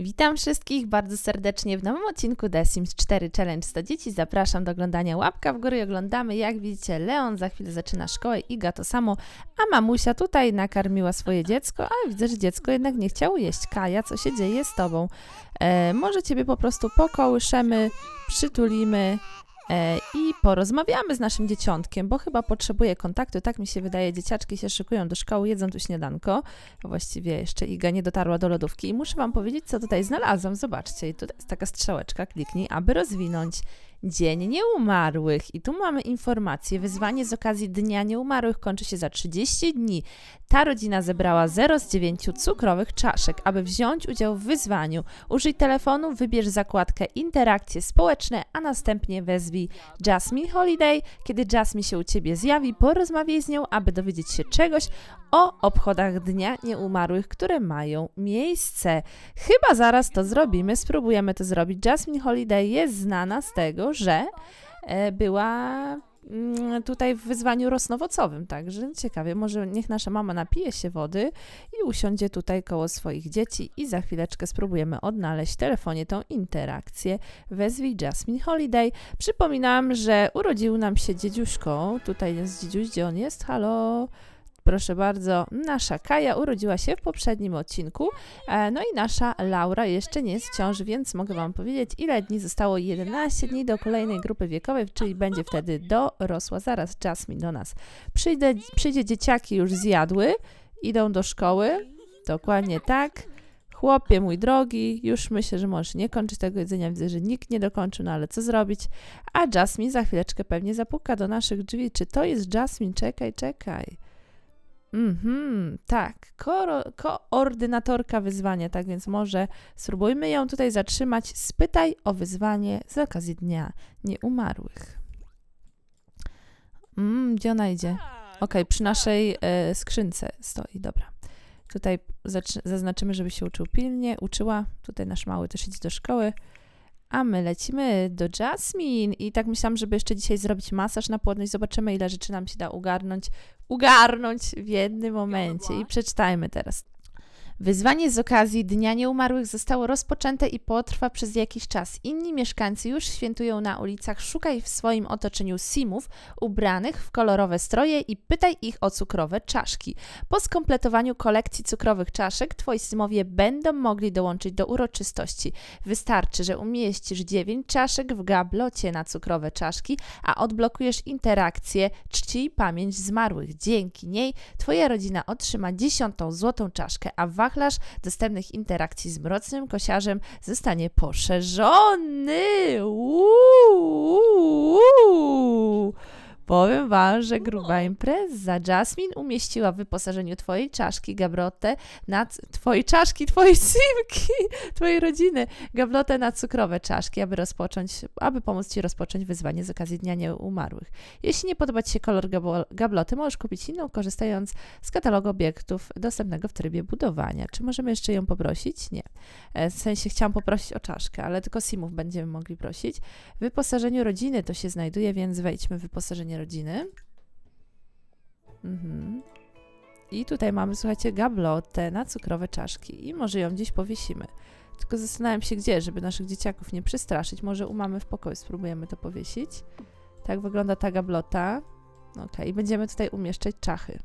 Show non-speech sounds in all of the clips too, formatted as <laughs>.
Witam wszystkich bardzo serdecznie w nowym odcinku The Sims 4 Challenge 100 dzieci. Zapraszam do oglądania łapka w górę i oglądamy. Jak widzicie, Leon za chwilę zaczyna szkołę, Iga to samo, a mamusia tutaj nakarmiła swoje dziecko, a widzę, że dziecko jednak nie chciało jeść. Kaja, co się dzieje z tobą? E, może ciebie po prostu pokołyszemy, przytulimy, i porozmawiamy z naszym dzieciątkiem, bo chyba potrzebuje kontaktu. Tak mi się wydaje, dzieciaczki się szykują do szkoły, jedzą tu śniadanko. Właściwie jeszcze Iga nie dotarła do lodówki. I muszę Wam powiedzieć, co tutaj znalazłam. Zobaczcie, tutaj jest taka strzałeczka, kliknij, aby rozwinąć Dzień Nieumarłych. I tu mamy informację. Wyzwanie z okazji Dnia Nieumarłych kończy się za 30 dni. Ta rodzina zebrała 0 z 9 cukrowych czaszek. Aby wziąć udział w wyzwaniu, użyj telefonu, wybierz zakładkę Interakcje społeczne, a następnie wezwij Jasmine Holiday. Kiedy Jasmine się u Ciebie zjawi, porozmawiaj z nią, aby dowiedzieć się czegoś o obchodach Dnia Nieumarłych, które mają miejsce. Chyba zaraz to zrobimy, spróbujemy to zrobić. Jasmine Holiday jest znana z tego, że e, była tutaj w wyzwaniu rosnowocowym, także ciekawie, może niech nasza mama napije się wody i usiądzie tutaj koło swoich dzieci i za chwileczkę spróbujemy odnaleźć w telefonie tą interakcję. Wezwij Jasmine Holiday. Przypominam, że urodził nam się dziedziuszko, tutaj jest dziedziuś, gdzie on jest? Halo? Proszę bardzo, nasza Kaja urodziła się w poprzednim odcinku, e, no i nasza Laura jeszcze nie jest w ciąży, więc mogę Wam powiedzieć, ile dni zostało 11 dni do kolejnej grupy wiekowej, czyli będzie wtedy dorosła. Zaraz Jasmine do nas przyjdzie, przyjdzie dzieciaki już zjadły, idą do szkoły, dokładnie tak. Chłopie mój drogi, już myślę, że możesz nie kończyć tego jedzenia. Widzę, że nikt nie dokończył, no ale co zrobić? A Jasmine za chwileczkę pewnie zapuka do naszych drzwi. Czy to jest Jasmine? Czekaj, czekaj. Mhm, tak. Koro, koordynatorka wyzwania, tak więc może spróbujmy ją tutaj zatrzymać. Spytaj o wyzwanie z okazji Dnia Nieumarłych. Mm, gdzie ona idzie? Ok, przy naszej e, skrzynce stoi, dobra. Tutaj zaznaczymy, żeby się uczył pilnie, uczyła. Tutaj nasz mały też idzie do szkoły. A my lecimy do Jasmine i tak myślałam, żeby jeszcze dzisiaj zrobić masaż na płodność. Zobaczymy, ile rzeczy nam się da ugarnąć, ugarnąć w jednym momencie. I przeczytajmy teraz. Wyzwanie z okazji Dnia Nieumarłych zostało rozpoczęte i potrwa przez jakiś czas. Inni mieszkańcy już świętują na ulicach. Szukaj w swoim otoczeniu simów ubranych w kolorowe stroje i pytaj ich o cukrowe czaszki. Po skompletowaniu kolekcji cukrowych czaszek twoi simowie będą mogli dołączyć do uroczystości. Wystarczy, że umieścisz 9 czaszek w gablocie na cukrowe czaszki, a odblokujesz interakcję czci pamięć zmarłych. Dzięki niej twoja rodzina otrzyma dziesiątą złotą czaszkę, a wachlarz dostępnych interakcji z mrocznym kosiarzem zostanie poszerzony. Uuu. Powiem Wam, że gruba impreza. Jasmine umieściła w wyposażeniu Twojej czaszki gablotę na Twojej czaszki, Twojej simki, Twojej rodziny, gablotę na cukrowe czaszki, aby rozpocząć, aby pomóc Ci rozpocząć wyzwanie z okazji Dnia Nieumarłych. Jeśli nie podoba Ci się kolor gabloty, możesz kupić inną, korzystając z katalogu obiektów dostępnego w trybie budowania. Czy możemy jeszcze ją poprosić? Nie. E, w sensie chciałam poprosić o czaszkę, ale tylko simów będziemy mogli prosić. W wyposażeniu rodziny to się znajduje, więc wejdźmy w wyposażenie rodziny. Mhm. I tutaj mamy, słuchajcie, gablotę na cukrowe czaszki i może ją gdzieś powiesimy. Tylko zastanawiam się gdzie, żeby naszych dzieciaków nie przestraszyć. Może u mamy w pokoju spróbujemy to powiesić. Tak wygląda ta gablota. Ok, i będziemy tutaj umieszczać czachy.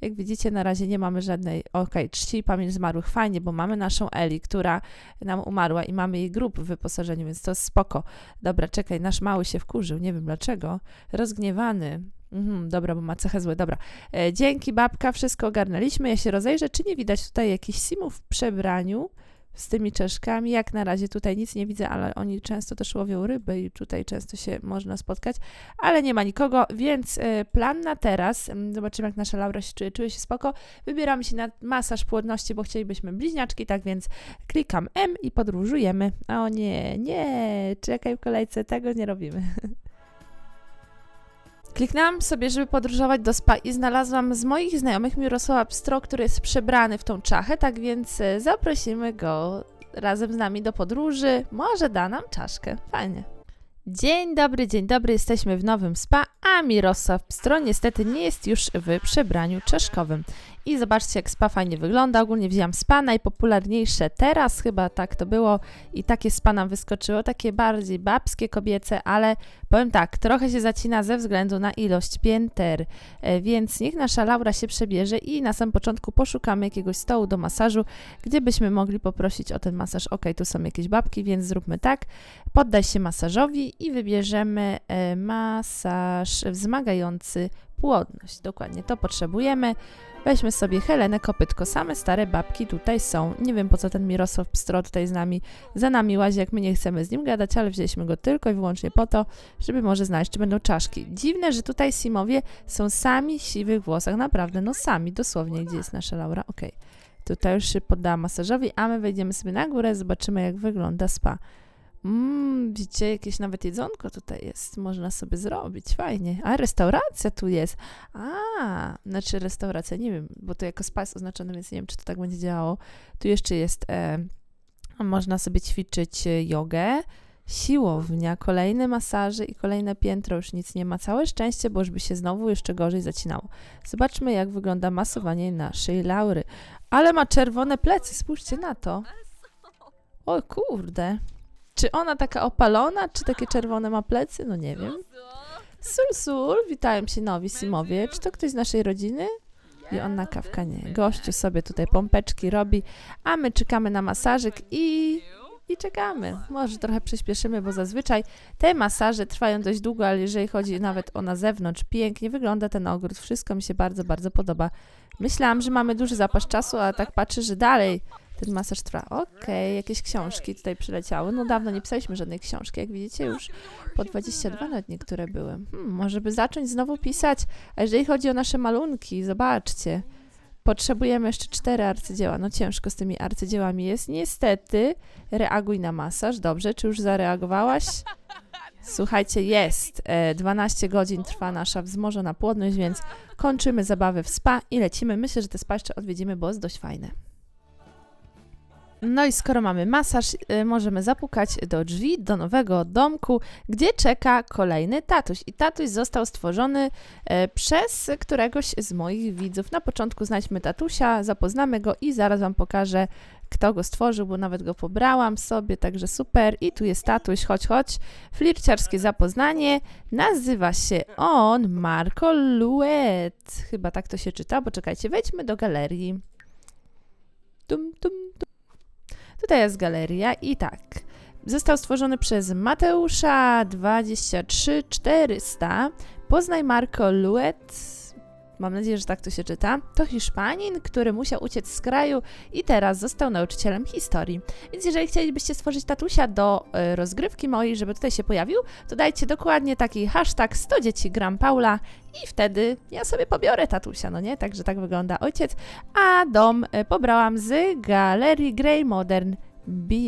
Jak widzicie, na razie nie mamy żadnej. Ok, czci pamięć zmarłych. Fajnie, bo mamy naszą Eli, która nam umarła i mamy jej grób w wyposażeniu, więc to spoko. Dobra, czekaj, nasz mały się wkurzył, nie wiem dlaczego. Rozgniewany. Mhm, dobra, bo ma cechę złe. Dobra. E, dzięki, babka, wszystko ogarnęliśmy. Ja się rozejrzę, czy nie widać tutaj jakichś simów w przebraniu z tymi czeszkami. Jak na razie tutaj nic nie widzę, ale oni często też łowią ryby i tutaj często się można spotkać, ale nie ma nikogo, więc y, plan na teraz, mm, zobaczymy jak nasza Laura się czuje, czuje się spoko, wybieramy się na masaż płodności, bo chcielibyśmy bliźniaczki, tak więc klikam M i podróżujemy. O nie, nie, czekaj w kolejce, tego nie robimy. <laughs> Kliknęłam sobie, żeby podróżować do spa i znalazłam z moich znajomych Mirosława Pstro, który jest przebrany w tą czachę, tak więc e, zaprosimy go razem z nami do podróży. Może da nam czaszkę. Fajnie. Dzień dobry, dzień dobry, jesteśmy w nowym spa, a Mirosław Pstro niestety nie jest już w przebraniu czeszkowym. I zobaczcie, jak spa fajnie wygląda. Ogólnie wzięłam spa, najpopularniejsze teraz, chyba tak to było. I takie spa nam wyskoczyło, takie bardziej babskie, kobiece, ale powiem tak, trochę się zacina ze względu na ilość pięter, e, więc niech nasza Laura się przebierze i na samym początku poszukamy jakiegoś stołu do masażu, gdzie byśmy mogli poprosić o ten masaż. Ok, tu są jakieś babki, więc zróbmy tak. Poddaj się masażowi i wybierzemy e, masaż wzmagający płodność. Dokładnie to potrzebujemy. Weźmy sobie Helenę Kopytko. Same stare babki tutaj są. Nie wiem po co ten Mirosław Pstro tutaj z nami, za nami łazi, jak my nie chcemy z nim gadać, ale wzięliśmy go tylko i wyłącznie po to, żeby może znaleźć, czy będą czaszki. Dziwne, że tutaj Simowie są sami w siwych włosach. Naprawdę, no sami, dosłownie. Gdzie jest nasza Laura? Okej. Tutaj już się poddałam masażowi, a my wejdziemy sobie na górę, zobaczymy jak wygląda spa. Mmm, widzicie, jakieś nawet jedzonko tutaj jest, można sobie zrobić, fajnie. A, restauracja tu jest. A, znaczy restauracja, nie wiem, bo to jako spa jest oznaczone, więc nie wiem, czy to tak będzie działało. Tu jeszcze jest, e, można sobie ćwiczyć e, jogę, siłownia, kolejne masaże i kolejne piętro, już nic nie ma. Całe szczęście, bo już by się znowu jeszcze gorzej zacinało. Zobaczmy, jak wygląda masowanie naszej Laury. Ale ma czerwone plecy, spójrzcie na to. O kurde. Czy ona taka opalona, czy takie czerwone ma plecy? No nie wiem. Sul, sul, witają się nowi Simowie. Czy to ktoś z naszej rodziny? I on na kawka nie. Gościu sobie tutaj pompeczki robi, a my czekamy na masażyk i, i czekamy. Może trochę przyspieszymy, bo zazwyczaj te masaże trwają dość długo, ale jeżeli chodzi nawet o na zewnątrz, pięknie wygląda ten ogród. Wszystko mi się bardzo, bardzo podoba. Myślałam, że mamy duży zapas czasu, a tak patrzę, że dalej ten masaż trwa. Okej, jakieś książki tutaj przyleciały. No dawno nie pisaliśmy żadnej książki, jak widzicie już po 22 nawet niektóre były. Hmm, może by zacząć znowu pisać. A jeżeli chodzi o nasze malunki, zobaczcie. Potrzebujemy jeszcze cztery arcydzieła. No ciężko z tymi arcydziełami jest. Niestety, reaguj na masaż. Dobrze, czy już zareagowałaś? <laughs> Słuchajcie, jest. E, 12 godzin trwa nasza wzmożona płodność, więc kończymy zabawę w spa i lecimy. Myślę, że te spa jeszcze odwiedzimy, bo jest dość fajne. No i skoro mamy masaż, y, możemy zapukać do drzwi, do nowego domku, gdzie czeka kolejny tatuś. I tatuś został stworzony e, przez któregoś z moich widzów. Na początku znajdźmy tatusia, zapoznamy go i zaraz Wam pokażę, kto go stworzył, bo nawet go pobrałam sobie, także super. I tu jest tatuś, chodź, chodź. Flirciarskie zapoznanie. Nazywa się on Marco Luet. Chyba tak to się czyta, bo czekajcie, wejdźmy do galerii. Tum, tum, tum. Tutaj jest galeria i tak. Został stworzony przez Mateusza 23400. Poznaj Marco Luet. Mam nadzieję, że tak to się czyta. To Hiszpanin, który musiał uciec z kraju i teraz został nauczycielem historii. Więc jeżeli chcielibyście stworzyć tatusia do y, rozgrywki mojej, żeby tutaj się pojawił, to dajcie dokładnie taki hashtag 100 dzieci gram Paula i wtedy ja sobie pobiorę tatusia, no nie? Także tak wygląda ojciec. A dom y, pobrałam z galerii Grey Modern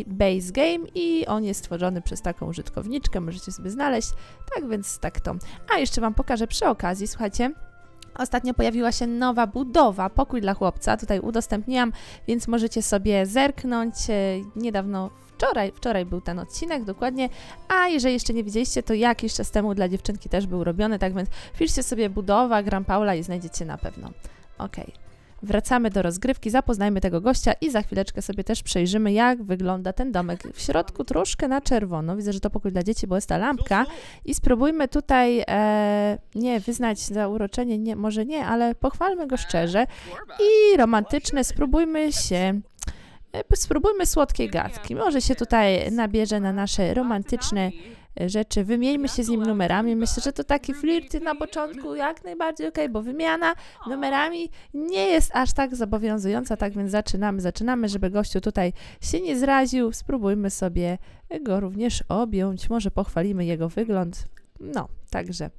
Base Game i on jest stworzony przez taką użytkowniczkę, możecie sobie znaleźć. Tak więc tak to. A jeszcze Wam pokażę przy okazji, słuchajcie. Ostatnio pojawiła się nowa budowa, pokój dla chłopca. Tutaj udostępniłam, więc możecie sobie zerknąć. E, Niedawno, wczoraj, wczoraj był ten odcinek dokładnie. A jeżeli jeszcze nie widzieliście, to jakiś czas temu dla dziewczynki też był robiony. Tak więc wpiszcie sobie budowa Gram Paula i znajdziecie na pewno. Okej. Wracamy do rozgrywki, zapoznajmy tego gościa i za chwileczkę sobie też przejrzymy, jak wygląda ten domek. W środku troszkę na czerwono, widzę, że to pokój dla dzieci, bo jest ta lampka i spróbujmy tutaj, e, nie, wyznać za uroczenie, nie, może nie, ale pochwalmy go szczerze i romantyczne, spróbujmy się, e, spróbujmy słodkiej gadki. Może się tutaj nabierze na nasze romantyczne rzeczy, wymieńmy się z nim numerami. Myślę, że to taki flirt na początku jak najbardziej okej, bo wymiana numerami nie jest aż tak zobowiązująca, tak więc zaczynamy, zaczynamy, żeby gościu tutaj się nie zraził. Spróbujmy sobie go również objąć, może pochwalimy jego wygląd. No, także.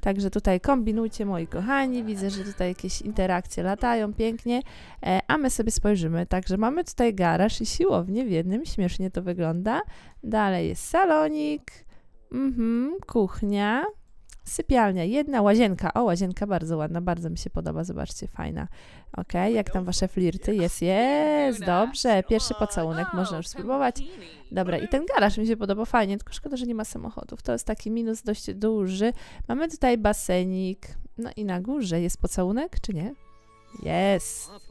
Także tutaj kombinujcie, moi kochani. Widzę, że tutaj jakieś interakcje latają pięknie, e, a my sobie spojrzymy. Także mamy tutaj garaż i siłownię w jednym. Śmiesznie to wygląda. Dalej jest salonik, mhm, kuchnia, sypialnia, jedna łazienka. O, łazienka bardzo ładna, bardzo mi się podoba. Zobaczcie, fajna. Ok, jak tam wasze flirty? Jest, jest, dobrze. Pierwszy pocałunek można już spróbować. Dobra, i ten garaż mi się podoba fajnie, tylko szkoda, że nie ma samochodów. To jest taki minus dość duży. Mamy tutaj basenik. No i na górze jest pocałunek, czy nie? Jest.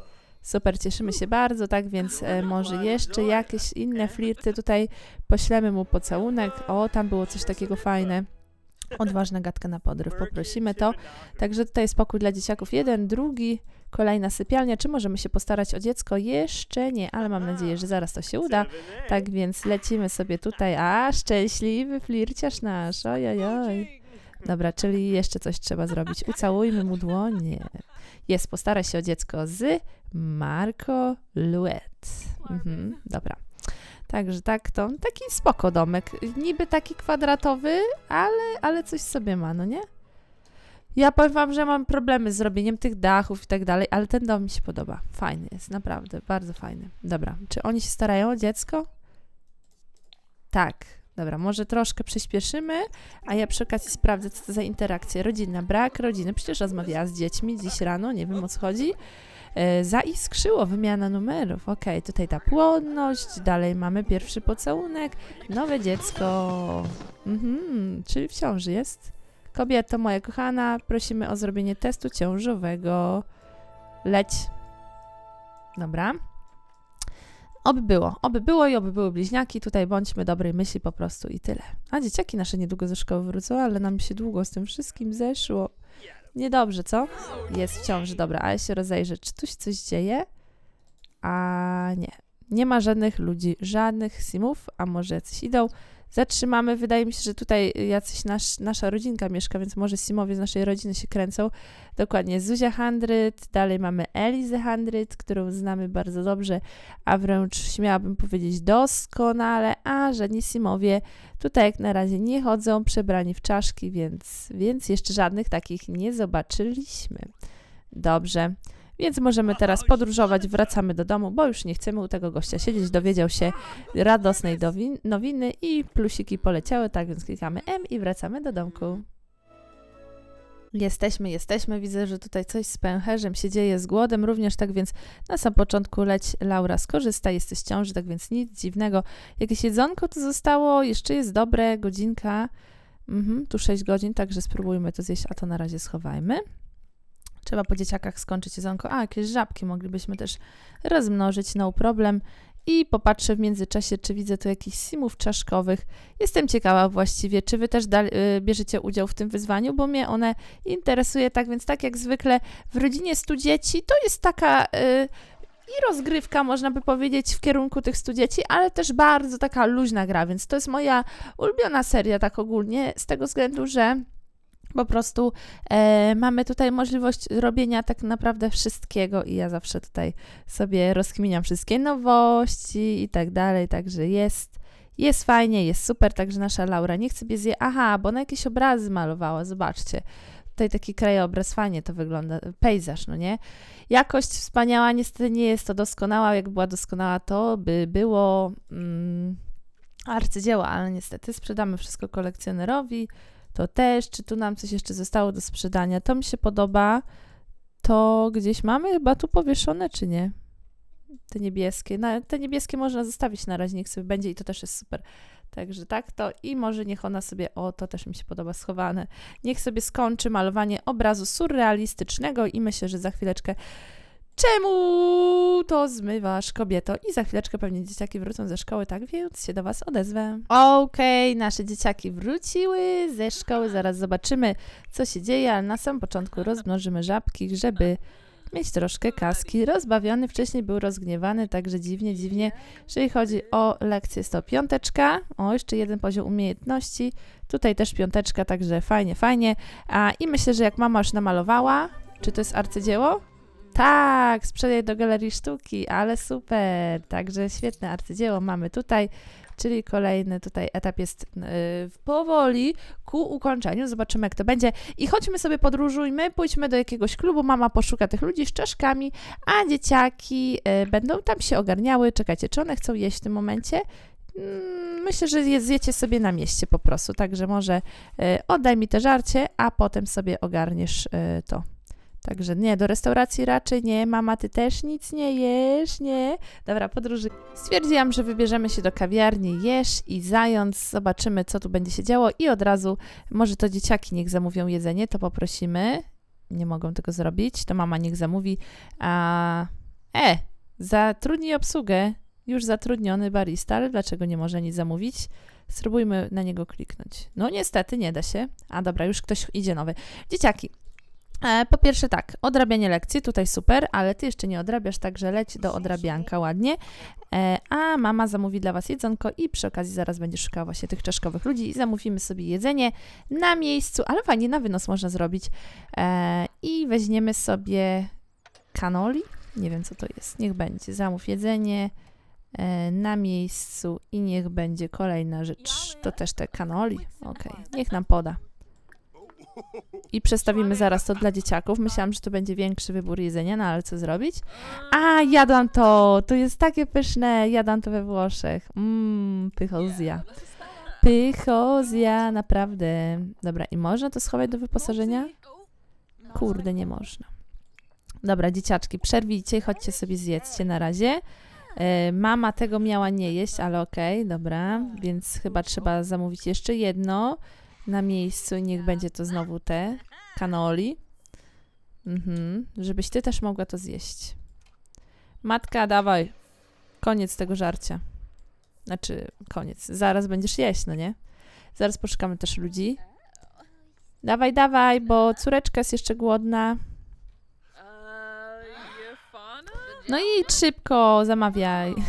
Super, cieszymy się bardzo, tak więc e, może jeszcze jakieś inne flirty tutaj poślemy mu pocałunek. O, tam było coś takiego fajne. Odważna gadka na podryw, poprosimy to. Także tutaj spokój dla dzieciaków. Jeden, drugi, kolejna sypialnia. Czy możemy się postarać o dziecko? Jeszcze nie, ale mam nadzieję, że zaraz to się uda. Tak więc lecimy sobie tutaj. A, szczęśliwy flirciarz nasz. Ojojoj. Dobra, czyli jeszcze coś trzeba zrobić. Ucałujmy mu dłonie. Jest, postara się o dziecko z Marco Luet. Mhm, dobra. Także tak to, taki spoko domek. Niby taki kwadratowy, ale, ale coś sobie ma, no nie? Ja powiem wam, że mam problemy z zrobieniem tych dachów i tak dalej, ale ten dom mi się podoba. Fajny jest, naprawdę, bardzo fajny. Dobra, czy oni się starają o dziecko? Tak. Dobra, może troszkę przyspieszymy, a ja przy okazji sprawdzę, co to za interakcje. Rodzina, brak rodziny. Przecież rozmawiała z dziećmi dziś rano, nie wiem o co chodzi. E, zaiskrzyło, wymiana numerów. Okej, tutaj ta płodność, dalej mamy pierwszy pocałunek, nowe dziecko. Mhm, czyli w ciąży jest. Kobieto, moja kochana, prosimy o zrobienie testu ciążowego. Leć. Dobra. Oby było, oby było i oby były bliźniaki. Tutaj bądźmy dobrej myśli po prostu i tyle. A dzieciaki nasze niedługo ze szkoły wrócą, ale nam się długo z tym wszystkim zeszło. Niedobrze, co? Jest w dobra, ale się rozejrzę. Czy tu się coś dzieje? A nie. Nie ma żadnych ludzi, żadnych simów, a może jacyś idą. Zatrzymamy. Wydaje mi się, że tutaj jacyś nasz, nasza rodzinka mieszka, więc może simowie z naszej rodziny się kręcą. Dokładnie Zuzia Handryt, dalej mamy Elizę Handryt, którą znamy bardzo dobrze, a wręcz śmiałabym powiedzieć doskonale, a żadni simowie tutaj jak na razie nie chodzą przebrani w czaszki, więc, więc jeszcze żadnych takich nie zobaczyliśmy. Dobrze. Więc możemy teraz podróżować, wracamy do domu, bo już nie chcemy u tego gościa siedzieć. Dowiedział się radosnej nowiny i plusiki poleciały, tak więc klikamy M i wracamy do domku. Jesteśmy, jesteśmy. Widzę, że tutaj coś z pęcherzem się dzieje, z głodem również, tak więc na sam początku leć Laura skorzysta, jesteś ciąży, tak więc nic dziwnego. Jakieś jedzonko tu zostało, jeszcze jest dobre, godzinka, mhm, tu 6 godzin, także spróbujmy to zjeść, a to na razie schowajmy. Trzeba po dzieciakach skończyć jedzonko. A, jakieś żabki moglibyśmy też rozmnożyć, no problem. I popatrzę w międzyczasie, czy widzę tu jakichś simów czaszkowych. Jestem ciekawa właściwie, czy wy też y, bierzecie udział w tym wyzwaniu, bo mnie one interesuje, tak więc tak jak zwykle w rodzinie 100 dzieci, to jest taka... Y, i rozgrywka, można by powiedzieć, w kierunku tych 100 dzieci, ale też bardzo taka luźna gra, więc to jest moja ulubiona seria, tak ogólnie, z tego względu, że po prostu e, mamy tutaj możliwość robienia tak naprawdę wszystkiego i ja zawsze tutaj sobie rozkminiam wszystkie nowości i tak dalej, także jest, jest fajnie, jest super, także nasza Laura nie chce sobie zje, aha, bo na jakieś obrazy malowała, zobaczcie, tutaj taki krajobraz, fajnie to wygląda, pejzaż, no nie? Jakość wspaniała, niestety nie jest to doskonała, jak była doskonała, to by było mm, arcydzieło, ale niestety sprzedamy wszystko kolekcjonerowi, to też, czy tu nam coś jeszcze zostało do sprzedania. To mi się podoba. To gdzieś mamy chyba tu powieszone, czy nie? Te niebieskie. Na, te niebieskie można zostawić na razie, niech sobie będzie i to też jest super. Także tak to i może niech ona sobie, o to też mi się podoba, schowane. Niech sobie skończy malowanie obrazu surrealistycznego i myślę, że za chwileczkę Czemu to zmywasz, kobieto? I za chwileczkę pewnie dzieciaki wrócą ze szkoły, tak więc się do Was odezwę. Okej, okay, nasze dzieciaki wróciły ze szkoły, zaraz zobaczymy, co się dzieje, ale na samym początku rozmnożymy żabki, żeby mieć troszkę kaski. Rozbawiony wcześniej był rozgniewany, także dziwnie, dziwnie. Jeżeli chodzi o lekcję, jest to piąteczka. O, jeszcze jeden poziom umiejętności. Tutaj też piąteczka, także fajnie, fajnie. A, I myślę, że jak mama już namalowała, czy to jest arcydzieło? Tak, sprzedaj do galerii sztuki, ale super. Także świetne arcydzieło mamy tutaj, czyli kolejny tutaj etap jest yy, powoli ku ukończeniu. Zobaczymy, jak to będzie. I chodźmy sobie podróżujmy, pójdźmy do jakiegoś klubu. Mama poszuka tych ludzi z czaszkami, a dzieciaki yy, będą tam się ogarniały. Czekajcie, czy one chcą jeść w tym momencie? Mm, myślę, że je zjecie sobie na mieście po prostu, także może y, oddaj mi te żarcie, a potem sobie ogarniesz y, to. Także nie, do restauracji raczej nie. Mama, ty też nic nie jesz, nie? Dobra, podróży. Stwierdziłam, że wybierzemy się do kawiarni Jesz i Zając. Zobaczymy, co tu będzie się działo i od razu, może to dzieciaki niech zamówią jedzenie, to poprosimy. nie mogą tego zrobić, to mama niech zamówi. A, e, zatrudnij obsługę. Już zatrudniony barista, ale dlaczego nie może nic zamówić? Spróbujmy na niego kliknąć. No niestety nie da się. A dobra, już ktoś idzie nowy. Dzieciaki. E, po pierwsze tak, odrabianie lekcji, tutaj super, ale ty jeszcze nie odrabiasz, także leć do odrabianka ładnie. E, a mama zamówi dla was jedzonko i przy okazji zaraz będzie szukała właśnie tych czaszkowych ludzi i zamówimy sobie jedzenie na miejscu, ale fajnie na wynos można zrobić. E, I weźmiemy sobie kanoli, nie wiem co to jest, niech będzie, zamów jedzenie na miejscu i niech będzie kolejna rzecz, to też te kanoli, okej, niech nam poda. I przestawimy zaraz to dla dzieciaków. Myślałam, że to będzie większy wybór jedzenia, no ale co zrobić? A, jadam to! To jest takie pyszne. Jadam to we Włoszech. Mmm, pychozja. Pychozja, naprawdę. Dobra, i można to schować do wyposażenia? Kurde, nie można. Dobra, dzieciaczki, przerwijcie, chodźcie sobie zjedzcie na razie. E, mama tego miała nie jeść, ale okej, dobra, więc chyba trzeba zamówić jeszcze jedno na miejscu i niech będzie to znowu te kanoli. Mhm, żebyś ty też mogła to zjeść. Matka, dawaj. Koniec tego żarcia. Znaczy, koniec. Zaraz będziesz jeść, no nie? Zaraz poszukamy też ludzi. Dawaj, dawaj, bo córeczka jest jeszcze głodna. No i szybko zamawiaj. <laughs>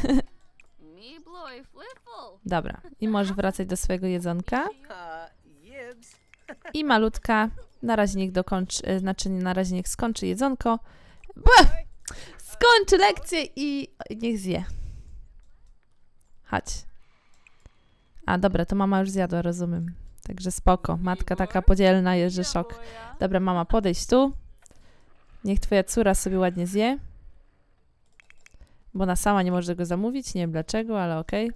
Dobra, i możesz wracać do swojego jedzonka. I malutka, na razie niech dokończy, e, znaczy na razie niech skończy jedzonko. Bła! Skończy lekcję i niech zje. Chodź. A dobra, to mama już zjadła, rozumiem. Także spoko. Matka taka podzielna jest, że szok. Dobra, mama, podejdź tu. Niech twoja córa sobie ładnie zje. Bo ona sama nie może tego zamówić, nie wiem dlaczego, ale okej.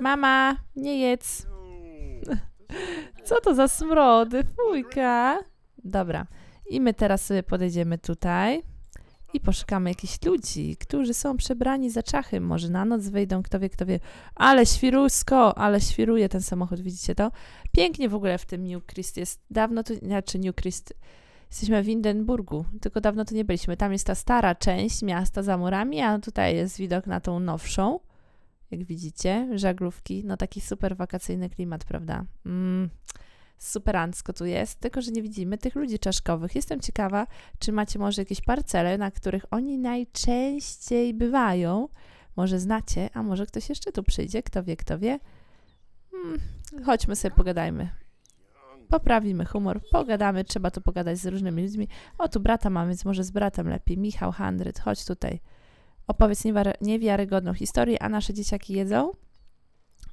Mama, nie jedz. Co to za smrody? Fujka. Dobra. I my teraz sobie podejdziemy tutaj i poszukamy jakichś ludzi, którzy są przebrani za czachy. Może na noc wyjdą, kto wie, kto wie. Ale świrusko, ale świruje ten samochód, widzicie to? Pięknie w ogóle w tym New Christ jest. Dawno tu, znaczy New Christ, jesteśmy w Hindenburgu, tylko dawno tu nie byliśmy. Tam jest ta stara część miasta za murami, a tutaj jest widok na tą nowszą. Jak widzicie, żaglówki, no taki super wakacyjny klimat, prawda? Mm, superancko tu jest, tylko że nie widzimy tych ludzi czaszkowych. Jestem ciekawa, czy macie może jakieś parcele, na których oni najczęściej bywają. Może znacie, a może ktoś jeszcze tu przyjdzie, kto wie, kto wie. Hmm, chodźmy sobie, pogadajmy. Poprawimy humor, pogadamy, trzeba tu pogadać z różnymi ludźmi. O, tu brata mamy, więc może z bratem lepiej. Michał Handryt, chodź tutaj. Opowiedz niewiary- niewiarygodną historię, a nasze dzieciaki jedzą?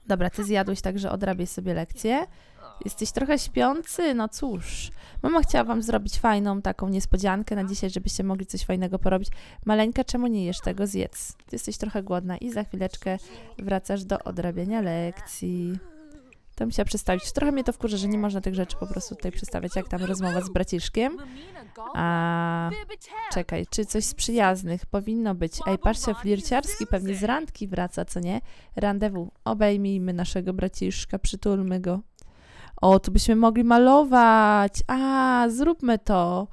Dobra, ty zjadłeś, także odrabiaj sobie lekcję. Jesteś trochę śpiący? No cóż. Mama chciała wam zrobić fajną taką niespodziankę na dzisiaj, żebyście mogli coś fajnego porobić. Maleńka, czemu nie jesz tego? Zjedz. Ty jesteś trochę głodna i za chwileczkę wracasz do odrabiania lekcji. To musiała przestawić. Trochę mnie to wkurza, że nie można tych rzeczy po prostu tutaj przestawiać, jak tam rozmowa z braciszkiem. A czekaj, czy coś z przyjaznych powinno być? Ej, patrzcie, flirciarski pewnie z randki wraca, co nie? Randewu. Obejmijmy naszego braciszka, przytulmy go. O, tu byśmy mogli malować. A, zróbmy to.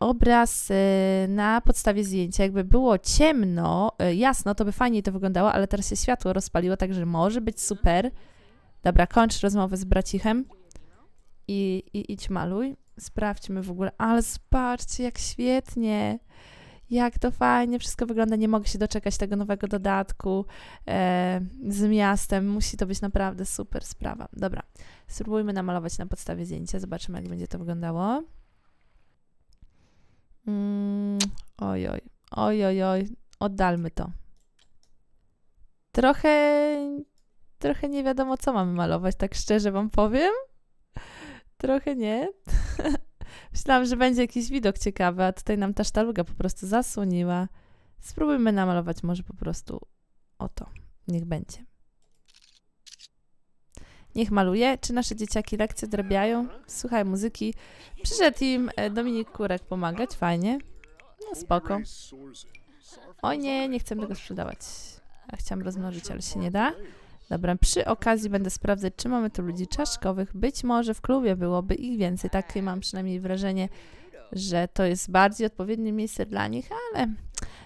Obraz na podstawie zdjęcia. Jakby było ciemno, y, jasno, to by fajniej to wyglądało, ale teraz się światło rozpaliło, także może być super. Dobra, kończ rozmowę z bracichem i, i idź maluj. Sprawdźmy w ogóle. Ale zobaczcie, jak świetnie. Jak to fajnie wszystko wygląda. Nie mogę się doczekać tego nowego dodatku e, z miastem. Musi to być naprawdę super sprawa. Dobra, spróbujmy namalować na podstawie zdjęcia. Zobaczymy, jak będzie to wyglądało. Mm, oj, oj, oj, oj, oj. Oddalmy to. Trochę, trochę nie wiadomo, co mamy malować, tak szczerze wam powiem. Trochę nie. <laughs> Myślałam, że będzie jakiś widok ciekawy, a tutaj nam ta sztaluga po prostu zasłoniła. Spróbujmy namalować może po prostu oto. Niech będzie. Niech maluje. Czy nasze dzieciaki lekcje odrabiają? Słuchają muzyki. Przyszedł im e, Dominik Kurek pomagać. Fajnie. No spoko. Oj nie, nie chcę tego sprzedawać. Ja chciałam rozmnożyć, ale się nie da. Dobra, przy okazji będę sprawdzać, czy mamy tu ludzi czaszkowych. Być może w klubie byłoby ich więcej. Takie mam przynajmniej wrażenie, że to jest bardziej odpowiednie miejsce dla nich, ale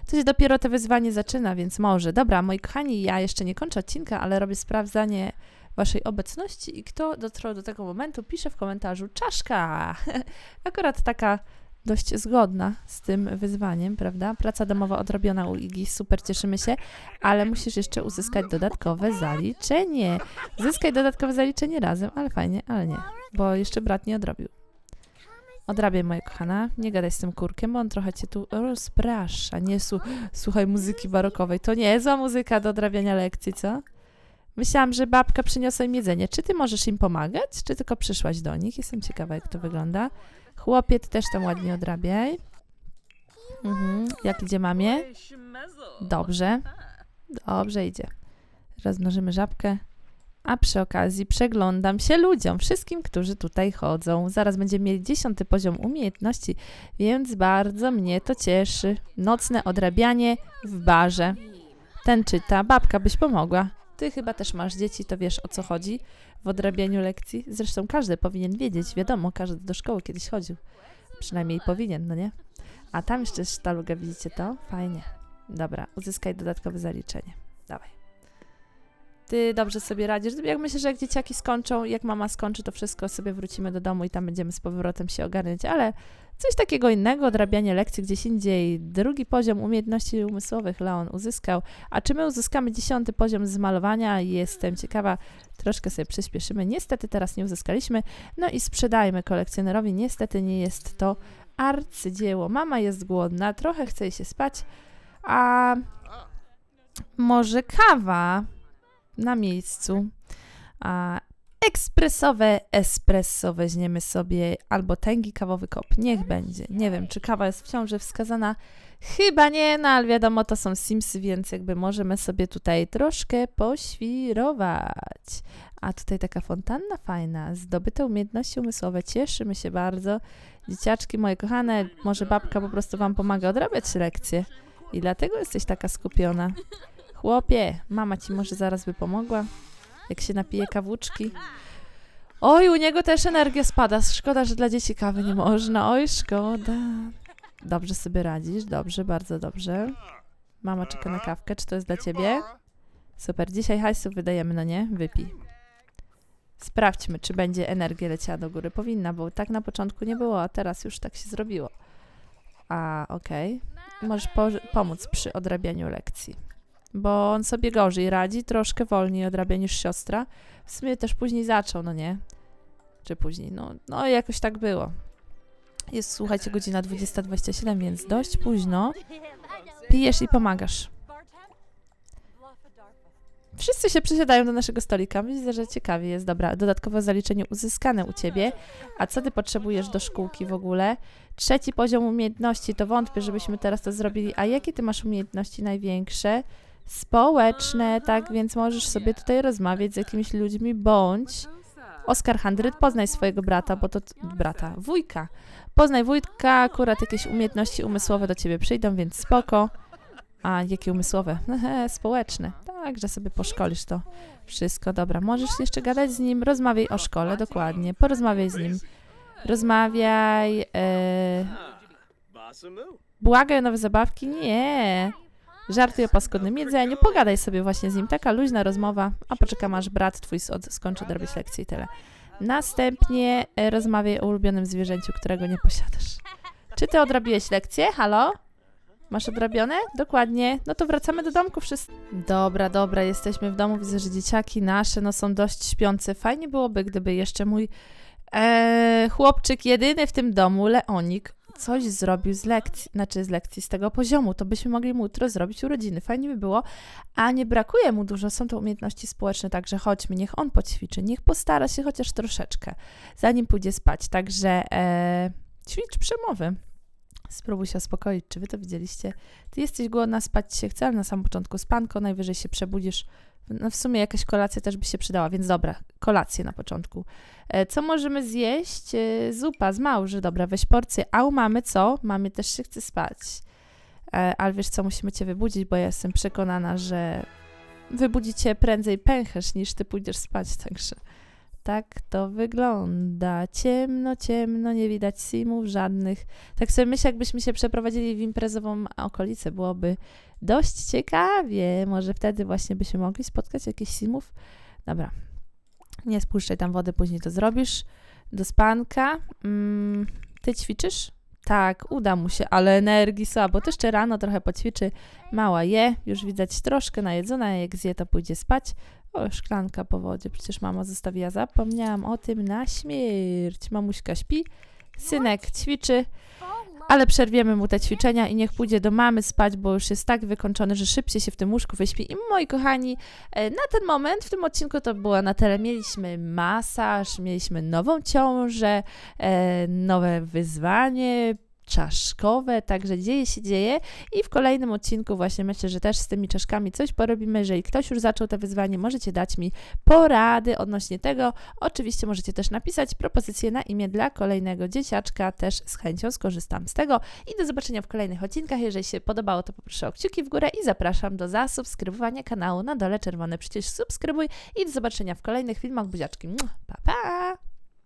to się dopiero to wyzwanie zaczyna, więc może. Dobra, moi kochani, ja jeszcze nie kończę odcinka, ale robię sprawdzanie waszej obecności i kto dotrwał do tego momentu, pisze w komentarzu czaszka. <laughs> Akurat taka dość zgodna z tym wyzwaniem, prawda? Praca domowa odrobiona u Igi, super, cieszymy się, ale musisz jeszcze uzyskać dodatkowe zaliczenie. Zyskaj dodatkowe zaliczenie razem, ale fajnie, ale nie, bo jeszcze brat nie odrobił. Odrabiaj, moja kochana, nie gadaj z tym kurkiem, bo on trochę cię tu rozprasza. Nie su słuchaj muzyki barokowej, to nie zła muzyka do odrabiania lekcji, co? Myślałam, że babka przyniosła im jedzenie. Czy ty możesz im pomagać, czy tylko przyszłaś do nich? Jestem ciekawa, jak to wygląda. Chłopie, ty też tam ładnie odrabiaj. Mhm. Jak idzie mamie? Dobrze. Dobrze idzie. Rozmnożymy żabkę. A przy okazji przeglądam się ludziom, wszystkim, którzy tutaj chodzą. Zaraz będziemy mieli dziesiąty poziom umiejętności, więc bardzo mnie to cieszy. Nocne odrabianie w barze. Ten czyta. Babka byś pomogła. Ty chyba też masz dzieci, to wiesz o co chodzi w odrabianiu lekcji. Zresztą każdy powinien wiedzieć, wiadomo, każdy do szkoły kiedyś chodził. Przynajmniej powinien, no nie? A tam jeszcze sztaluga, widzicie to? Fajnie. Dobra, uzyskaj dodatkowe zaliczenie. Dawaj. Ty dobrze sobie radzisz. Jak myślę, że jak dzieciaki skończą, jak mama skończy, to wszystko sobie wrócimy do domu i tam będziemy z powrotem się ogarniać, ale coś takiego innego, odrabianie lekcji gdzieś indziej. Drugi poziom umiejętności umysłowych Leon uzyskał. A czy my uzyskamy dziesiąty poziom z malowania? Jestem ciekawa. Troszkę sobie przyspieszymy. Niestety teraz nie uzyskaliśmy. No i sprzedajmy kolekcjonerowi. Niestety nie jest to arcydzieło. Mama jest głodna, trochę chce się spać, a może kawa na miejscu. A ekspresowe espresso weźmiemy sobie albo tęgi kawowy kop. Niech będzie. Nie wiem, czy kawa jest w ciąży wskazana. Chyba nie, no ale wiadomo, to są Simsy, więc jakby możemy sobie tutaj troszkę poświrować. A tutaj taka fontanna fajna, zdobyte umiejętności umysłowe. Cieszymy się bardzo. Dzieciaczki moje kochane, może babka po prostu wam pomaga odrabiać lekcje. I dlatego jesteś taka skupiona. Chłopie, mama ci może zaraz by pomogła, jak się napije kawuczki. Oj, u niego też energia spada. Szkoda, że dla dzieci kawy nie można. Oj, szkoda. Dobrze sobie radzisz, dobrze, bardzo dobrze. Mama czeka na kawkę. Czy to jest dla ciebie? Super. Dzisiaj hajsów wydajemy, no nie? Wypij. Sprawdźmy, czy będzie energia leciała do góry. Powinna, bo tak na początku nie było, a teraz już tak się zrobiło. A, okej. Możesz po pomóc przy odrabianiu lekcji. Bo on sobie gorzej radzi, troszkę wolniej odrabia niż siostra. W sumie też później zaczął, no nie? Czy później? No, no jakoś tak było. Jest, słuchajcie, godzina 20.27, więc dość późno. Pijesz i pomagasz. Wszyscy się przysiadają do naszego stolika. Widzę, że ciekawie jest. Dobra, dodatkowe zaliczenie uzyskane u ciebie. A co ty potrzebujesz do szkółki w ogóle? Trzeci poziom umiejętności, to wątpię, żebyśmy teraz to zrobili. A jakie ty masz umiejętności największe? Społeczne, tak więc możesz sobie tutaj rozmawiać z jakimiś ludźmi, bądź Oskar Handryt, poznaj swojego brata, bo to brata, wujka. Poznaj wujka, akurat jakieś umiejętności umysłowe do ciebie przyjdą, więc spoko. A jakie umysłowe? <laughs> Społeczne. Tak, że sobie poszkolisz to wszystko. Dobra, możesz jeszcze gadać z nim, rozmawiaj o szkole, dokładnie. Porozmawiaj z nim. Rozmawiaj. E, błagaj o nowe zabawki? Nie. Żartuj o paskudnym jedzeniu, pogadaj sobie właśnie z nim, taka luźna rozmowa, a poczekam aż brat twój skończy odrobić lekcję i tyle. Następnie e, rozmawiaj o ulubionym zwierzęciu, którego nie posiadasz. Czy ty odrobiłeś lekcję? Halo? Masz odrobione? Dokładnie. No to wracamy do domku wszyscy. Dobra, dobra, jesteśmy w domu. Widzę, że dzieciaki nasze no, są dość śpiące. Fajnie byłoby, gdyby jeszcze mój e, chłopczyk jedyny w tym domu, Leonik, coś zrobił z lekcji, znaczy z lekcji, z tego poziomu, to byśmy mogli mu jutro zrobić urodziny. Fajnie by było, a nie brakuje mu dużo, są to umiejętności społeczne, także chodźmy, niech on poćwiczy, niech postara się chociaż troszeczkę, zanim pójdzie spać. Także e, ćwicz przemowy. Spróbuj się uspokoić. Czy wy to widzieliście? Ty jesteś głodna, spać się chce, ale na samym początku spanko, najwyżej się przebudzisz. No w sumie jakaś kolacja też by się przydała, więc dobra, kolację na początku. E, Co możemy zjeść? E, Zupa z małży, dobra, weź porcję. A mamy co? Mamy też się chce spać. E, Ale wiesz co, musimy cię wybudzić, bo ja jestem przekonana, że wybudzi cię prędzej pęcherz niż ty pójdziesz spać, także tak to wygląda. Ciemno, ciemno, nie widać simów żadnych. Tak sobie myślę, jakbyśmy się przeprowadzili w imprezową okolicę, byłoby dość ciekawie. Może wtedy właśnie byśmy mogli spotkać jakichś simów. Dobra, nie spuszczaj tam wody, później to zrobisz. Do spanka. Mm, ty ćwiczysz? Tak, uda mu się, ale energii słabo. To jeszcze rano trochę poćwiczy. Mała je, już widać troszkę najedzona, jak zje, to pójdzie spać. O, szklanka po wodzie, przecież mama zostawiła. Zapomniałam o tym na śmierć. Mamuśka śpi, synek ćwiczy, ale przerwiemy mu te ćwiczenia i niech pójdzie do mamy spać, bo już jest tak wykończony, że szybciej się w tym łóżku wyśpi. I moi kochani, e, na ten moment w tym odcinku to było na tyle. Mieliśmy masaż, mieliśmy nową ciążę, e, nowe wyzwanie czaszkowe, także dzieje się, dzieje. I w kolejnym odcinku właśnie myślę, że też z tymi czaszkami coś porobimy, jeżeli ktoś już zaczął to wyzwanie, możecie dać mi porady odnośnie tego, oczywiście możecie też napisać propozycje na imię dla kolejnego dzieciaczka, też z chęcią skorzystam z tego. I do zobaczenia w kolejnych odcinkach, jeżeli się podobało to poproszę o kciuki w górę i zapraszam do zasubskrybowania kanału, na dole czerwone przycisk subskrybuj. I do zobaczenia w kolejnych filmach, buziaczki, Mua, pa!